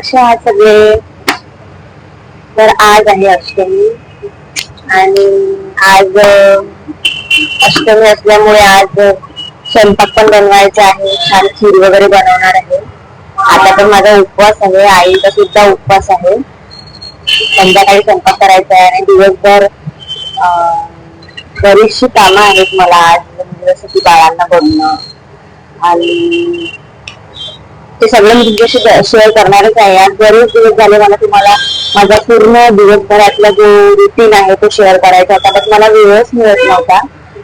कसे आहात सगळे? तर आज आहे अष्टमी. आणि आज अष्टमी असल्यामुळे आज स्वयंपाक पण बनवायचा आहे. छान खीर वगैरे बनवणार आहे. आता तर माझा उपवास आहे. आईचा सुद्धा उपवास आहे. संध्याकाळी स्वयंपाक करायचा आहे. आणि दिवसभर बरीचशी कामं आहेत मला आज. जसं की बाळांना बघणं आणि ते सगळं मी तुमच्याशी शेअर करणारच आहे. आज बरेच दिवस झाले मला तुम्हाला माझा पूर्ण दिवसभरातला जो रुटीन आहे तो शेअर करायचा होता पण मला वेळच मिळत नव्हता.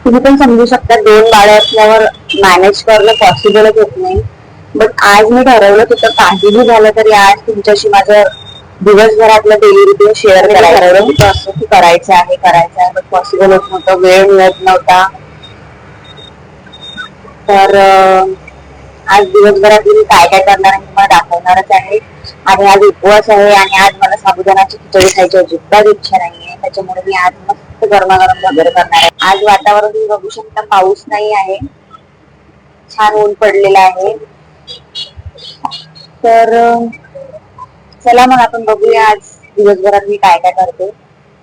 तुम्ही पण समजू शकता दोन बाळे असल्यावर मॅनेज करणं पॉसिबलच होत नाही. बट आज मी ठरवलं होतं काहीही झालं तरी आज तुमच्याशी माझं दिवसभरातलं डेली रुटीन शेअर करायचं. असं की करायचं आहे करायचं आहे बट पॉसिबल होत नव्हतं वेळ मिळत नव्हता. तर आज दिवसभरात मी काय काय करणार आहे तुम्हाला दाखवणारच आहे. आणि आज उपवास आहे आणि आज मला साबुदाणाची खिचडी खायची अजिबात इच्छा नाहीये. त्याच्यामुळे मी आज मस्त गरमागरम वगैरे करणार आहे. आज वातावरण तुम्ही बघू शकता पाऊस नाही आहे. छान ऊन पडलेलं आहे. तर चला मग आपण बघूया आज दिवसभरात मी काय काय करते.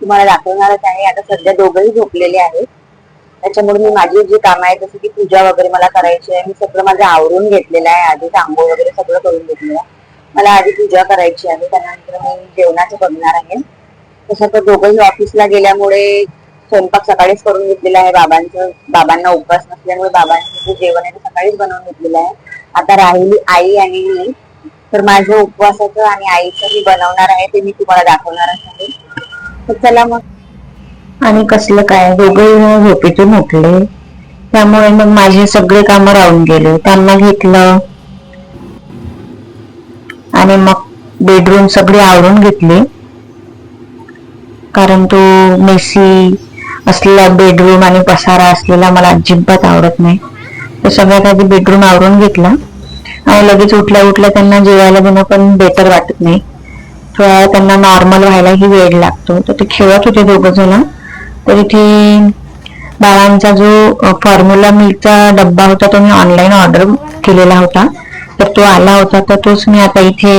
तुम्हाला दाखवणारच आहे. आता सध्या दोघंही झोपलेले आहेत. त्याच्यामुळे मी माझी जी कामं आहेत जसं की पूजा वगैरे मला करायची आहे मी सगळं माझं आवरून घेतलेलं आहे. आधी आंघोळ वगैरे सगळं करून घेतलेलं आहे. मला आधी पूजा करायची आहे त्यानंतर मी जेवणाचं बघणार आहे. तसं तर दोघंही ऑफिसला गेल्यामुळे स्वयंपाक सकाळीच करून घेतलेला आहे बाबांचं. बाबांना उपवास नसल्यामुळे बाबांचं जे जेवण आहे ते सकाळीच बनवून घेतलेलं आहे. आता राहिली आई आणि मी. तर माझं उपवासाचं आणि आईचं मी बनवणार आहे ते मी तुम्हाला दाखवणारच आहे. तर चला मग. आणि कसलं काय? दोघे झोपेतून उठले. त्यामुळे मग माझे सगळे कामं राहून गेले. त्यांना घेतलं. आणि मग बेडरूम सगळे आवरून घेतले. कारण तो मेसी असलेला बेडरूम आणि पसारा असलेला मला अजिबात आवडत नाही. तो सगळ्यात आधी बेडरूम आवरून घेतला. आणि लगेच उठल्या उठल्या त्यांना जेवायला देणं पण बेटर वाटत नाही. थोड्या त्यांना नॉर्मल व्हायलाही वेळ लागतो. तर ते खेळत होते दोघं जण. तर इथे बाळांचा जो फॉर्म्युला मिल्कचा डब्बा होता तो मी ऑनलाईन ऑर्डर केलेला होता. तर तो आला होता तर तोच मी आता इथे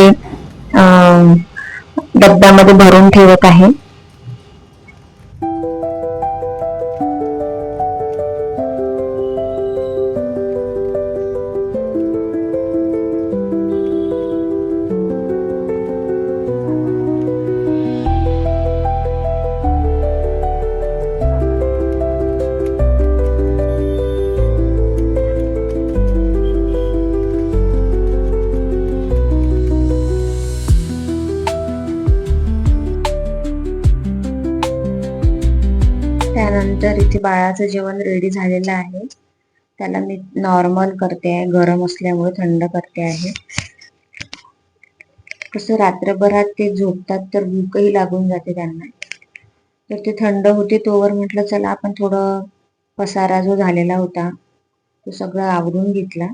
डब्ब्यामध्ये डब्यामध्ये भरून ठेवत आहे. त्यानंतर इथे बाळाचं जेवण रेडी झालेलं आहे. त्याला मी नॉर्मल करते आहे. गरम असल्यामुळे थंड करते आहे. कसं रात्रभरात ते झोपतात तर भूकही लागून जाते त्यांना. तर ते थंड होते तोवर म्हटलं चला आपण थोडं पसारा जो झालेला होता तो सगळं आवरून घेतला.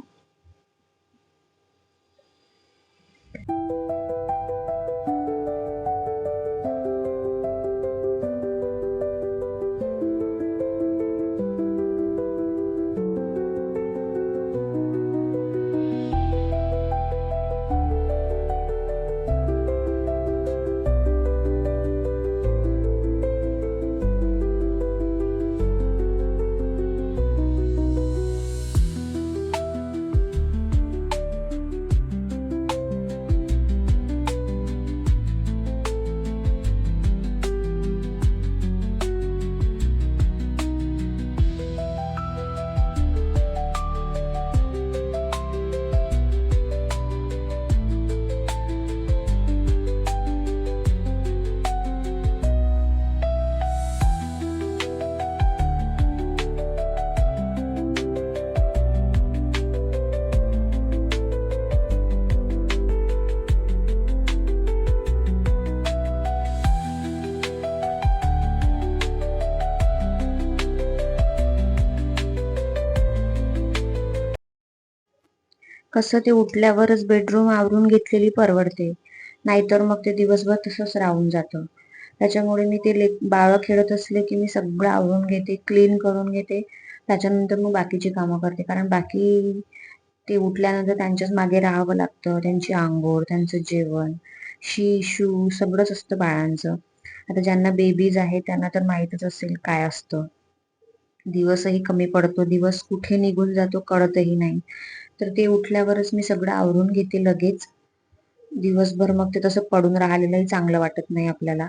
कसं ते उठल्यावरच बेडरूम आवरून घेतलेली परवडते. नाहीतर मग ते दिवसभर तसंच राहून जातं. त्याच्यामुळे मी ते ले बाळ खेळत असले की मी सगळं आवरून घेते क्लीन करून घेते. त्याच्यानंतर मग बाकीची कामं करते. कारण बाकी ते उठल्यानंतर त्यांच्याच मागे राहावं लागतं. त्यांची आंघोळ त्यांचं जेवण शी शू सगळंच असतं बाळांचं. आता ज्यांना बेबीज आहे त्यांना तर माहीतच असेल काय असतं. दिवसही कमी पडतो दिवस कुठे निघून जातो कळतही नाही. तर ते उठल्यावरच मी सगळं आवरून घेते लगेच. दिवसभर मग ते तसं पडून राहिलेलंही चांगलं वाटत नाही आपल्याला.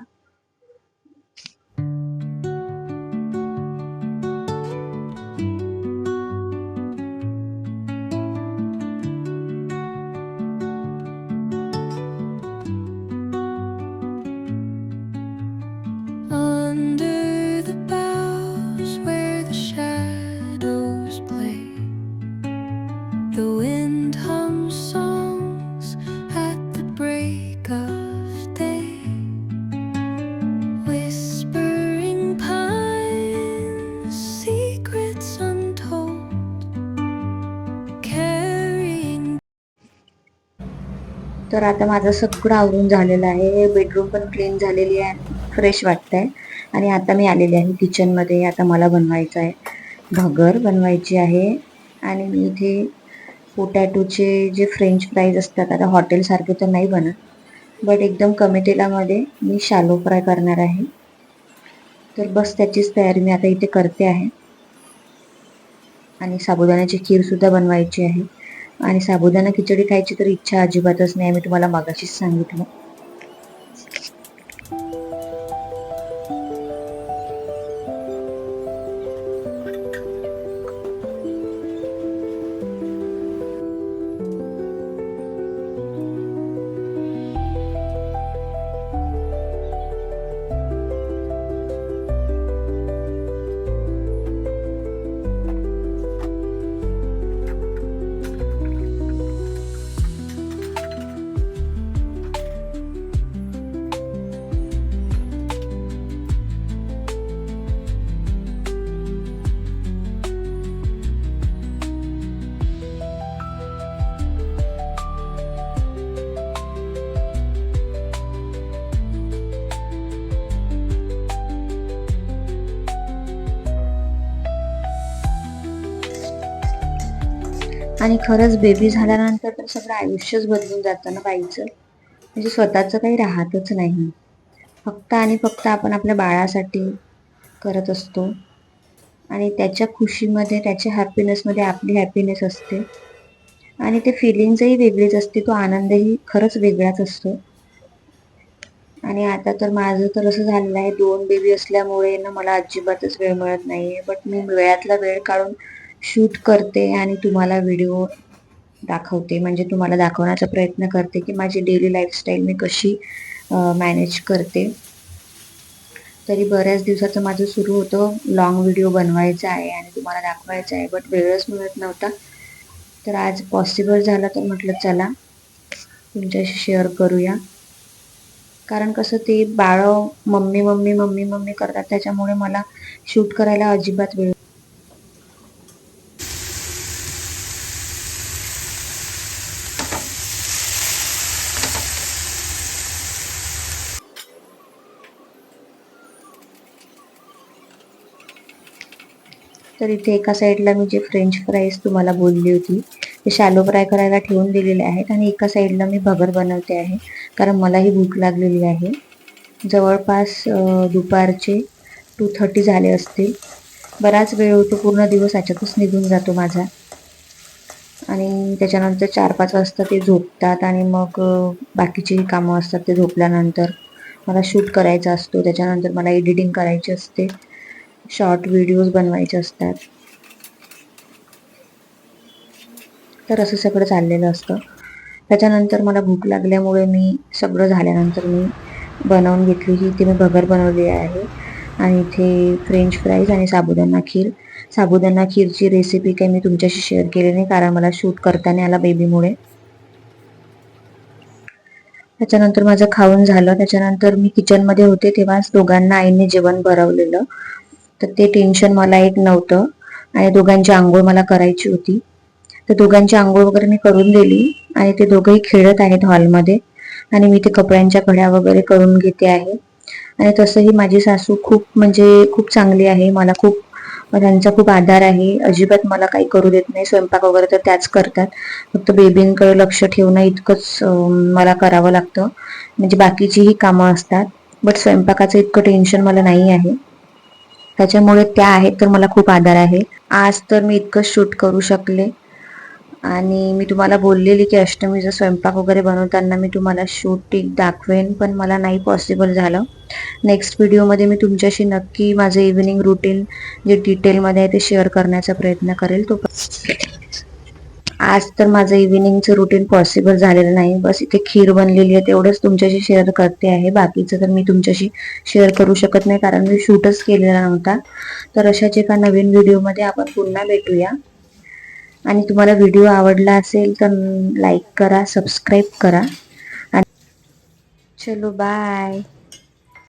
तर आता माझं सगळं आवरून झालेलं आहे. बेडरूम पण क्लीन झालेली आहे. फ्रेश वाटतंय. आणि आता मी आलेली आहे किचनमध्ये आता मला बनवायचं आहे. घगर बनवायची आहे. आणि मी इथे पोटॅटोचे जे फ्रेंच फ्राईज असतात आता हॉटेलसारखे तर नाही बनत. बट एकदम कमी तेलामध्ये मी शालो फ्राय करणार आहे. तर बस त्याचीच तयारी मी आता इथे करते आहे. आणि साबुदाण्याची खीरसुद्धा बनवायची आहे. आणि साबुदाणा खिचडी खायची तर इच्छा अजिबातच नाही मी तुम्हाला मागाशीच सांगितलं. आणि खरंच बेबी झाल्यानंतर तर सगळं आयुष्यच बदलून जातं ना बाईचं. म्हणजे स्वतःचं काही राहतच नाही. फक्त आणि फक्त आपण आपल्या बाळासाठी करत असतो. आणि त्याच्या खुशीमध्ये त्याच्या हॅपीनेसमध्ये आपली हॅपीनेस असते. आणि ते फिलिंगही वेगळीच असते. तो आनंदही खरंच वेगळाच असतो. आणि आता तर माझं तर असं झालेलं आहे. दोन बेबी असल्यामुळे ना मला अजिबातच वेळ मिळत नाहीये. बट मी वेळातला वेळ काढून शूट करते आणि तुम्हाला व्हिडिओ दाखवते. म्हणजे तुम्हाला दाखवण्याचा प्रयत्न करते की माझी डेली लाईफस्टाईल मी कशी मॅनेज करते. तरी बऱ्याच दिवसाचं माझं सुरू होतं. लॉंग व्हिडिओ बनवायचा आहे आणि तुम्हाला दाखवायचा आहे बट वेळच मिळत नव्हता. तर आज पॉसिबल झालं तर म्हटलं चला तुमच्याशी शेअर करूया. कारण कसं ते बाळं मम्मी मम्मी मम्मी मम्मी करतात. त्याच्यामुळे मला शूट करायला अजिबात वेळ तर इथे एका साईडला मी जे फ्रेंच फ्राईज तुम्हाला बोलली होती ते शॅलो फ्राय करायला ठेवून दिलेले आहेत आणि एका साईडला मी भगर बनवते आहे कारण मलाही भूक लागलेली आहे. जवळपास दुपारचे टू थर्टी झाले असतील. बराच वेळ होतो पूर्ण दिवस याच्यातच निघून जातो माझा. आणि त्याच्यानंतर चार पाच वाजता ते झोपतात आणि मग अं, बाकीची कामं असतात ते झोपल्यानंतर. मला शूट करायचा असतो त्याच्यानंतर मला एडिटिंग करायची असते. शॉर्ट व्हिडिओज बनवायचे असतात. तर असं सगळं चाललेलं असतं. त्याच्यानंतर मला भूक लागल्यामुळे मी सगळं झाल्यानंतर मी बनवून घेतली ही इथे मी भगर बनवली आहे. आणि इथे फ्रेंच फ्राईज आणि साबुदाणा खीर. साबुदाणा खीरची रेसिपी काही मी तुमच्याशी शेअर केली नाही कारण मला शूट करताना आला बेबीमुळे त्याच्यानंतर माझं खाऊन झालं. त्याच्यानंतर मी किचनमध्ये होते तेव्हाच दोघांना आईने जेवण भरवलेलं. तर ते टेन्शन मला एक नव्हतं. आणि दोघांची आंघोळ मला करायची होती. तर दोघांची आंघोळ वगैरे मी करून दिली. आणि ते दोघंही खेळत आहेत हॉलमध्ये. आणि मी ते कपड्यांच्या घड्या वगैरे करून घेते आहे. आणि तसंही माझी सासू खूप म्हणजे खूप चांगली आहे. मला खूप त्यांचा खूप आधार आहे. अजिबात मला काही करू देत नाही. स्वयंपाक वगैरे तर त्याच करतात. फक्त बेबींकडे लक्ष ठेवणं इतकंच मला करावं लागतं. म्हणजे बाकीचीही कामं असतात. बट स्वयंपाकाचं इतकं टेन्शन मला नाही आहे. त्याच्यामुळे त्या आहेत तर मला खूप आधार आहे. आज तर मी इतकं शूट करू शकले. आणि मी तुम्हाला बोललेली की अष्टमीचा स्वयंपाक वगैरे बनवताना मी तुम्हाला शूटिंग दाखवेन पण मला नाही पॉसिबल झालं. नेक्स्ट व्हिडिओमध्ये मी तुमच्याशी नक्की माझं इव्हिनिंग रुटीन जे डिटेलमध्ये आहे ते शेअर करण्याचा प्रयत्न करेल. तो आज तर माझं इव्हिनिंगचं रुटीन पॉसिबल झालेलं नाही. बस इथे खीर बनलेली आहे तेवढंच तुमच्याशी शेअर करते आहे. बाकीचं तर मी तुमच्याशी शेअर करू शकत नाही कारण मी शूटच केलेला नव्हता. तर अशाच एका नवीन व्हिडिओमध्ये आपण पुन्हा भेटूया. आणि तुम्हाला व्हिडिओ आवडला असेल तर लाईक करा सबस्क्राईब करा. आणि चलो बाय